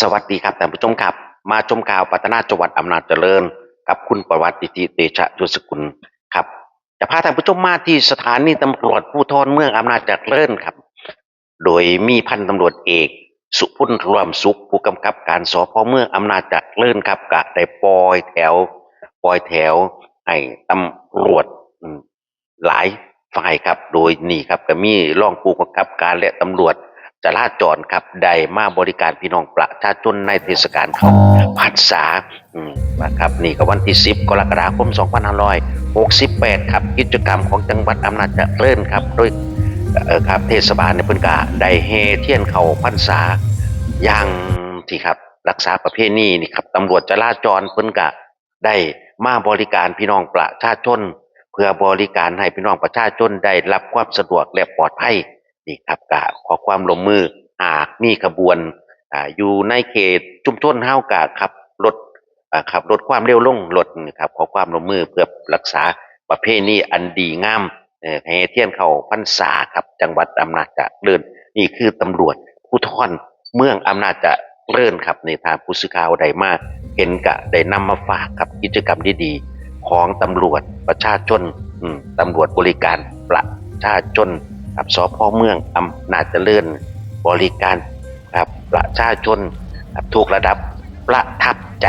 สวัสดีครับท่านผู้ชมครับ มาชมข่าวปัตนาจังหวัดอำนาจเจริญ กับคุณประวัติติเตชะจุสกุลครับจะพาท่านผู้ชมมาที่สถานีตำรวจภูธรเมืองอำนาจเจริญครับ โดยมีพันตำรวจเอก สุพุนรวมสุขผู้กำกับการสพเมืองอำนาจเจริญครับกะได้ปล่อยแถวปล่อยแถวให้ตำรวจหลายฝ่ายครับ โดยนี่ครับก็มีรองผู้กำกับการและตำรวจ จราจรครับได้มาบริการพี่น้องประชาชนในเทศกาลเขาพรรษาอืมนะครับนี่ก็วันที่ 10 กรกฎาคม 2568 ครับกิจกรรมของจังหวัดอำนาจเจริญครับโดยเอ่อครับเทศบาลในยเพิ่นก็ได้เฮเทียนเขาพรรษาอย่างที่ครับรักษาประเพณีนี่ครับตำรวจจราจรเพิ่นก็ได้มาบริการพี่น้องประชาชน เพื่อบริการให้พี่น้องประชาชนได้รับความสะดวกและปลอดภัย นี่ครับก็ขอความร่วมมือหากมีขบวนอ่าอยู่ในเขตชุมชนเฮากะขับรถอ่าขับรถความเร็วลงรถนะครับขอความร่วมมือเพื่อรักษาประเพณีอันดีงามเอ่อให้เทียนเข้าพรรษาครับจังหวัดอำนาจเจริญนี่คือตำรวจภูธรเมืองอำนาจเจริญครับในทางผู้สื่อข่าวใดมากเห็นกะได้นำมาฝากครับกิจกรรมดีๆของตำรวจประชาชนตำรวจบริการประชาชน ครับสพเมืองอำนาจเจริญบริการครับประชาชนทุกระดับประทับใจ